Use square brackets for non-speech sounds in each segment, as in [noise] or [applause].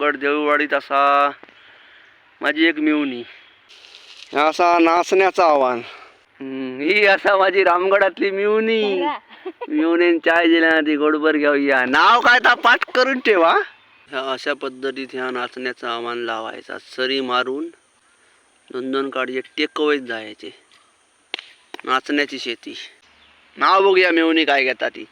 रामगड देऊळवाडीत असा माझी एक मिवणी. असा नाचण्याचं आव्हान. ही असा माझी रामगडातली मिवणी. मिवणीन चाय दिल्या ती गोडबर घेऊया नाव काय ता? पाठ करून ठेवा. ह्या अशा पद्धतीत ह्या नाचण्याचं आव्हान लावायचा. सरी मारून दोन दोन काढीचे टेकवत जायचे. नाचण्याची शेती. नाव बघूया मिवणी काय घेता ती.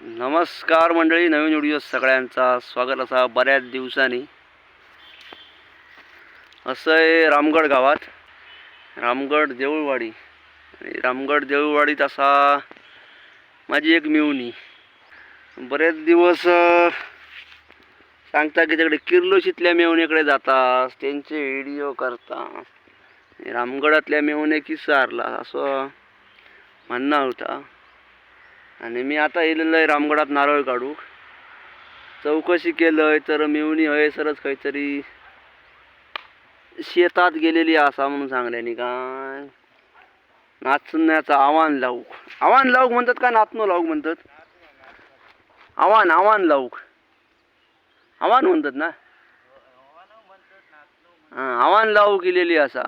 नमस्कार मंडळी नवीन व्हिडिओ सगळ्यांचा स्वागत असा बऱ्याच दिवसांनी. असं आहे रामगड गावात. रामगड देऊळवाडी. आणि रामगड देऊळवाडीत असा माझी एक मिवणी बरेच दिवस सांगता की तिकडे किर्लोशीतल्या मेवणीकडे जातात त्यांचे व्हिडिओ करता रामगडातल्या मेवणे किस्सारला असं म्हणणं होता. आणि मी आता येलेलो आहे रामगडात नारळ काढू. चौकशी केलंय तर मिवणी हय सरच काहीतरी शेतात गेलेली असा म्हणून सांगल्याने काय. नाचण्याचं आव्हान लावूक आव्हान लावूक म्हणतात का? नाचणं लावूक म्हणतात. आव्हान आव्हान लावूक आव्हान म्हणतात ना? हां आव्हान लावू केलेली असा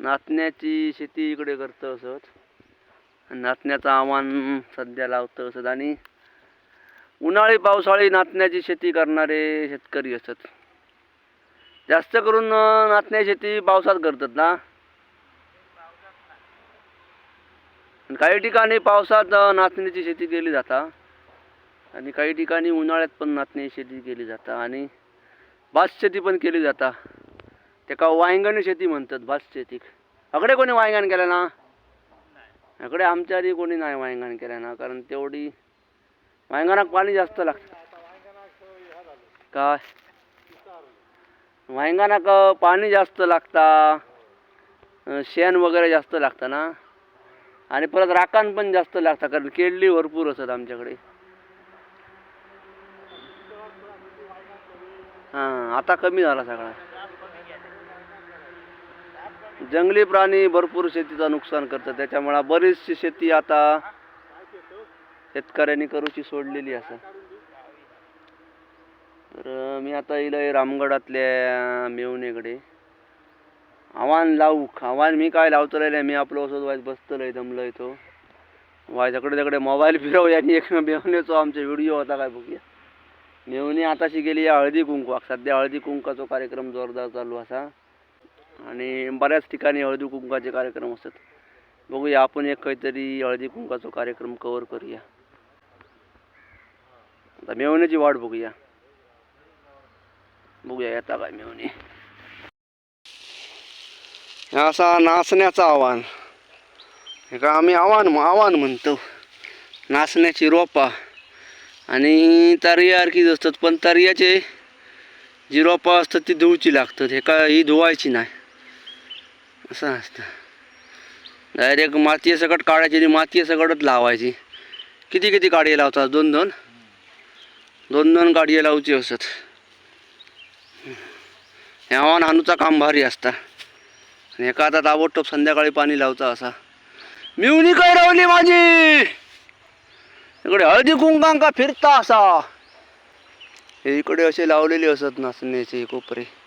नाचण्याची शेती इकडे करतो असत. नाचण्याचं आव्हान सध्या लावतं असत आणि उन्हाळी पावसाळी नाचण्याची शेती करणारे शेतकरी असत जास्त करून नाचण्या शेती पावसात करतात ना? काही ठिकाणी पावसात नाचण्याची शेती केली जाता. आणि काही ठिकाणी उन्हाळ्यात पण नाचण्याची शेती केली जाता आणि भात शेती पण केली जाता. त्याका वायंगण शेती म्हणतात भात शेतीक अकडे कोणी वायंगण केलं ना? इकडे आमच्या आधी कोणी नाही वायंगण केलं ना कारण तेवढी वायंगणाक पाणी जास्त लागतं. काय? वायंगणाक पाणी जास्त लागता शेण वगैरे जास्त लागतं ना. आणि परत राकान पण जास्त लागतं कारण केळली भरपूर असतात आमच्याकडे. हां आता कमी झाला सगळा. जंगली प्राणी भरपूर शेतीचं नुकसान करतात. त्याच्यामुळे बरीचशी शेती आता शेतकऱ्यांनी करूची सोडलेली असं. तर मी आता येईल रामगडातल्या मेवणीकडे. आव्हान लावू आव्हान मी काय लावतो राहिले मी आपलं असं वाईट बसतलंय दमलंय तो. वायच्याकडे तिकडे मोबाईल फिरव आणि एक मेवणेचो आमचा व्हिडिओ होता काय बघूया. मेवणी आताशी गेली या हळदी कुंकवाक सध्या हळदी कुंकाचा कार्यक्रम जोरदार चालू असा. आणि बऱ्याच ठिकाणी हळदी कुंकाचे कार्यक्रम असतात. बघूया आपण एक काहीतरी हळदी कुंकाचा कार्यक्रम कवर करूया. आता मेवण्याची वाट बघूया. बघूया येता काय मेवणी असा नाचण्याचं आव्हान. हे का आम्ही आव्हान आव्हान म्हणतो. नाचण्याची रोपा. आणि तरियासारखीच असतात पण तरियाचे जी रोपा असतात ती धुवची लागतात. हे का ही धुवायची नाही. असं असतं. डायरेक्ट माती सकट काढायची आणि माती सकटच लावायची. किती किती काढे लावतात? दोन दोन? दोन दोन गाडी लावची असत. हे हानूचा हाणूचा काम भारी असता. आणि एका आता ताबडतोब संध्याकाळी पाणी लावता असा. मिवणी काय रावली माझी? इकडे हळदी कुंकांका फिरता असा. हे इकडे असे लावलेले असत नाचण्याचे कोपरे.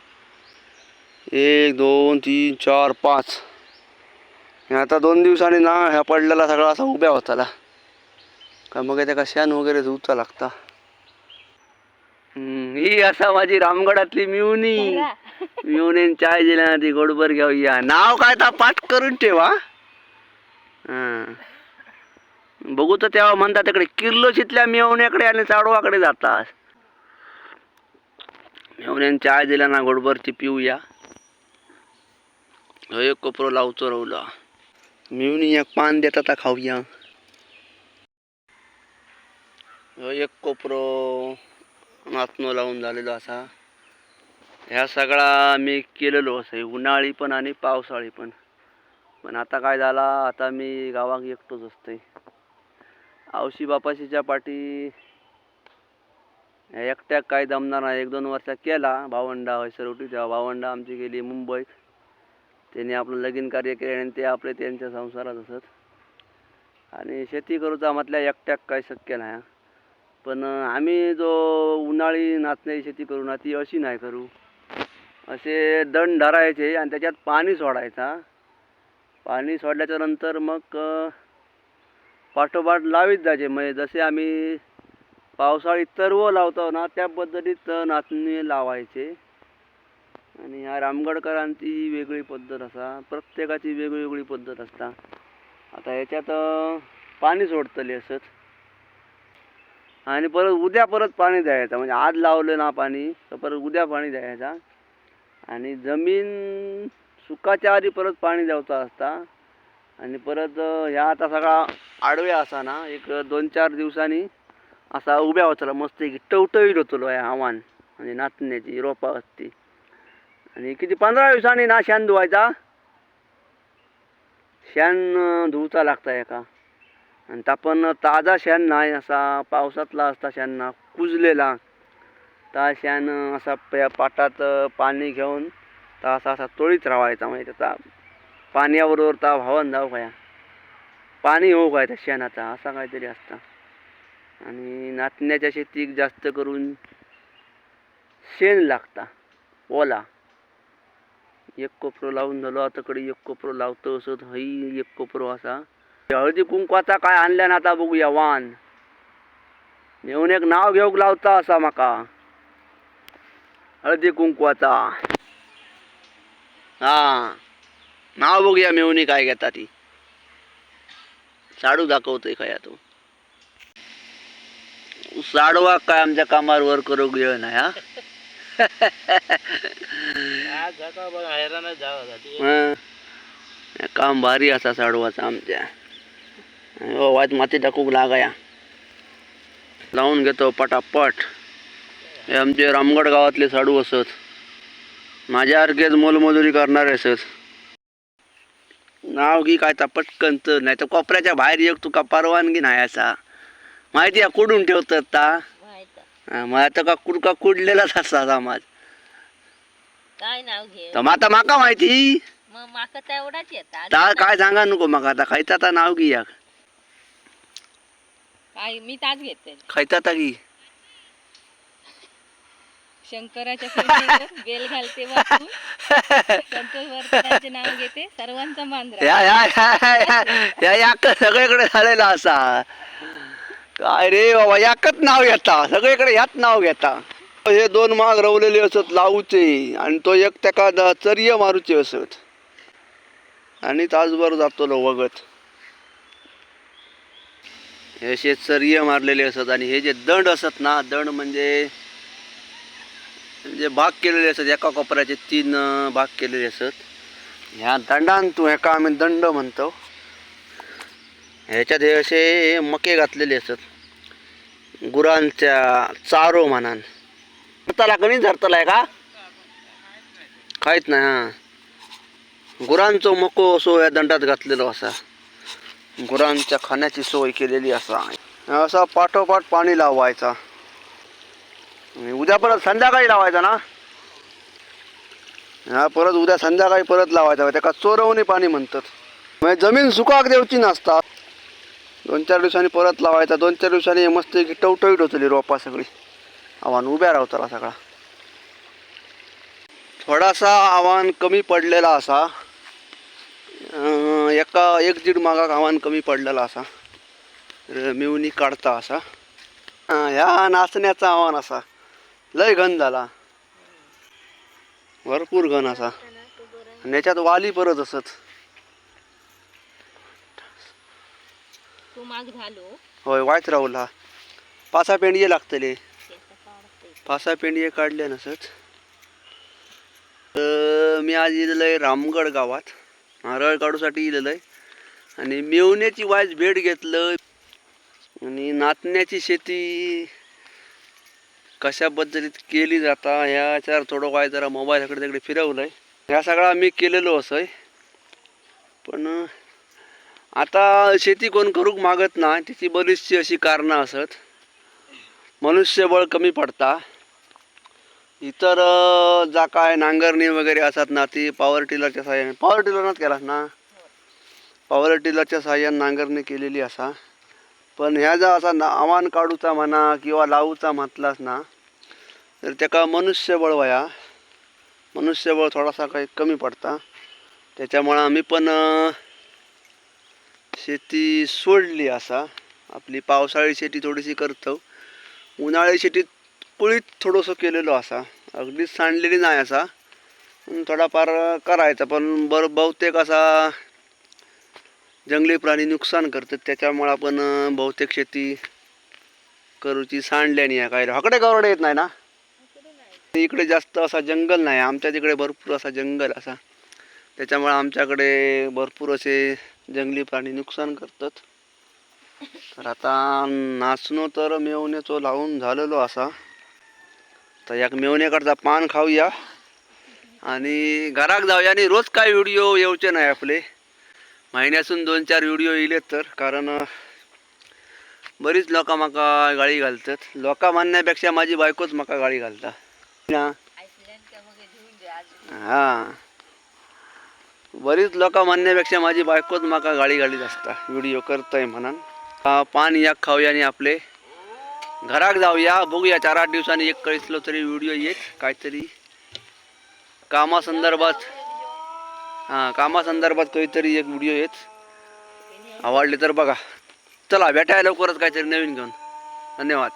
एक दोन तीन चार पाच. आता दोन दिवसांनी ना ह्या पडलेला सगळा असा उभ्या होताला. का मग त्याका शेण वगैरे धुवचा लागता? हम्म, ही असा माझी रामगडातली मिवणी मिवणीन चाय दिल्या ती गोडबर घेऊया नाव काय ता? पाठ करून ठेवा. बघू तर तेव्हा म्हणतात तिकडे किर्लोशीतल्या मेवण्याकडे आणि चाडवाकडे जातात. मेवण्यान चाय दिला ना गोडबरची पिऊया. एक कोपरो लावचो रवला मिळून एक पान देता ता खाऊया. हो एक कोपरो नातनो लावून झालेलो असा. ह्या सगळा मी केलेलो असं. उन्हाळी पण आणि पावसाळी पण. पण आता काय झाला? आता मी गावाक एकटोच असतोय. आवशी बापाशीच्या पाठी ह्या एकट्याक काय जमणार नाही. एक दोन वर्षा केला भावंडा होयसरवटी तेव्हा भावंडा आमची गेली मुंबईत त्यांनी आपलं लगीन कार्य केले आणि ते आपले त्यांच्या संसारात असत. आणि शेती करूचा म्हटल्या एकट्याक काही शक्य नाही. पण आम्ही जो उन्हाळी नाचण्याची शेती करू ना ती अशी नाही करू. असे दण धरायचे आणि त्याच्यात पाणी सोडायचा. पाणी सोडल्याच्या नंतर मग पाठोपाठ लावीत जायचे. म्हणजे जसे आम्ही पावसाळी तरव लावतो ना त्या पद्धतीत नाचणी लावायचे. आणि ह्या रामगडकरांची वेगळी पद्धत असा प्रत्येकाची वेगळी वेगळी पद्धत असता. आता हेच्यात पाणी सोडतली असत. आणि परत उद्या परत पाणी द्यायचं म्हणजे आज लावलं ना पाणी तर परत उद्या पाणी द्यायचा. आणि जमीन सुकाच्या आधी परत पाणी द्यावचा असता. आणि परत ह्या आता सगळा आडव्या असा ना एक दोन चार दिवसांनी असा उभ्या होतला मस्त एक टवटवीत होतलो या हवान म्हणजे नाचण्याची रोपा असती आणि किती? पंधरा दिवसांनी ना शेण धुवायचा. शेण धुवचा लागता एका. आणि तापण ताजा शेण नाही असा पावसातला असता शेण ना कुजलेला. ता शेण असा पाटात पाणी घेऊन ता असा असा तोळीत राहायचा. म्हणजे त्याचा पाण्याबरोबर ता व्हावन जाऊ काय पाणी होऊ काय त्या शेणाचा? असा काहीतरी असता. आणि नाचण्याच्या शेतीक जास्त करून शेण लागता. ओला. एक कोपरो लावून झालो आता कडे एक कोपरो लावतो असत हई एक कोपरो असा. हळदी कुंकवाचा काय आणल्या ना आता बघूया वान. नेऊन एक नाव घेऊक लावता असा माका. हळदी कुंकवाचा. हा. नाव बघूया मेवणी काय घेता ती. साडू दाखवतोय काय तो? साडवा काय आमच्या कामावर वर करू गेळ नाही हा? [laughs] हं. काम भारी असा साडवाचा आमच्या. हो वाट माती टाकूक लागाया. लावून घेतो पटापट. हे आमचे रामगड गावातले साडू असत. माझ्यासारखेच मोलमजुरी करणारे असत. नाव की काय ता पटकन तर नाही तर कोपऱ्याच्या बाहेर एक तुका परवानगी नाही असा. माहिती आहे कुडून ठेवतात ता? हं, मग आता का कुड का कुडलेलाच असा समाज. काय नाव घे? तर मग आता माका माहिती. मग माका तेवढाच येतात ता काय? सांगा नको मग आता खायचा आता नाव घे या. काय मी ताच घेते. खायचा आता की शंकराच्या कृपेवर बेल घालते संतोष नाव घेते सर्वांचा मान राखते. या या या या या याक सगळीकडे झालेला असा. काय रे बाबा याकच नाव घेता सगळीकडे ह्याच नाव घेता. हे दोन माग रवलेले असत लावूचे. आणि तो एक त्याका चर्य मारूचे असत. आणि तासभर जातो वगत. हे असे चर्य मारलेले असत आणि हे जे दंड असत ना दंड म्हणजे जे भाग केलेले असत एका कोपऱ्याचे तीन भाग केलेले असत. ह्या दंडान तू ह्याका आम्ही दंड म्हणतो. ह्याच्यात हे असे मके घातलेले असत. गुरांच्या चारो म्हणान. धरताला कणी धरतलाय का? काहीच नाही हा. गुरांचो मको असो या दंडात घातलेलो असा. गुरांच्या खाण्याची सोय केलेली असा असा पाठोपाठ पाणी लावायचा. उद्या परत संध्याकाळी लावायचा ना? हा परत उद्या संध्याकाळी परत लावायचा. त्याका चोरवणी पाणी म्हणतात. म्हणजे जमीन सुकाक देवची नसतात. दोन चार दिवसांनी परत लावायचा. दोन चार दिवसांनी मस्त की टवटवीट होतली रोपा सगळी. आव्हान उभ्या रावतला सगळा. थोडासा आव्हान कमी पडलेला असा. एका एक दीड मागाक आव्हान कमी पडलेला असा. मिवणी काढता असा. ह्या नाचण्याचा आव्हान असा. लय घन झाला. भरपूर घन असा. आणि याच्यात वाली परत असत. तू माग झालो. होय वायच राहुला पासा पेंडये लागतले. पासा पेंडये काढले नसत तर मी आज इलेलं आहे रामगड गावात. नारळ काढूसाठी इलेलं आहे. आणि मेवण्याची वाईज भेट घेतलं. आणि नाचण्याची शेती कशा पद्धतीत केली जाता ह्याच्यावर थोडं वाय जरा मोबाईल इकडे तिकडे फिरवलं आहे ह्या सगळा मी केलेलो असं. आहे पण आता शेती कोण करूक मागत ना तिची बरीचशी अशी कारणं असत. मनुष्यबळ कमी पडता. इतर जा काय नांगरणी वगैरे असतात ना ती पॉवर टिलरच्या साह्याने पॉवर टिलरनंच केला ना? पॉवर टिलरच्या साह्याने नांगरणी केलेली असा. पण ह्या जर असा ना आव्हान काढूचा म्हणा किंवा लावूचा म्हटलास ना तर त्याका मनुष्यबळ वया मनुष्यबळ थोडासा काही कमी पडता. त्याच्यामुळं आम्ही पण शेती सोडली असा. आपली पावसाळी शेती थोडीशी करतो. उन्हाळी शेतीत कुळीत थोडंसं केलेलो असा. अगदीच सांडलेली नाही असा. थोडाफार करायचा पण बर बहुतेक असा जंगली प्राणी नुकसान करतात. त्याच्यामुळं आपण बहुतेक शेती करूची सांडल्यानी आहे काय हकडे गवरडे येत नाही ना? इकडे जास्त असा जंगल नाही. आमच्या तिकडे भरपूर असा जंगल असा. त्याच्यामुळे आमच्याकडे भरपूर असे जंगली प्राणी नुकसान करतात. तर आता नाचणो तर मेवण्याचो लावून झालेलो असा. तर या मेवण्याकडचा पान खाऊया. आणि घराक जाऊया आणि रोज काय व्हिडिओ येऊचे नाही आपले. महिन्यातून दोन चार व्हिडिओ येलेत तर कारण बरीच लोक म्हाका गाळी घालतात. लोक म्हणण्यापेक्षा माझी बायकोच म्हाका गाळी घालता. ना? हा. बरीच लोक म्हणण्यापेक्षा माझी बायकोच माका गाडी घालीत असता. व्हिडिओ करतोय म्हणून. हा, पान या खाऊया आणि आपले घराक जाऊया. बघूया चार आठ दिवसांनी एक कळीसलो तरी व्हिडिओ येत काहीतरी कामासंदर्भात हां कामासंदर्भात काहीतरी एक व्हिडिओ येत. आवडले तर बघा. चला भेटायला लवकरच काहीतरी नवीन घेऊन. धन्यवाद.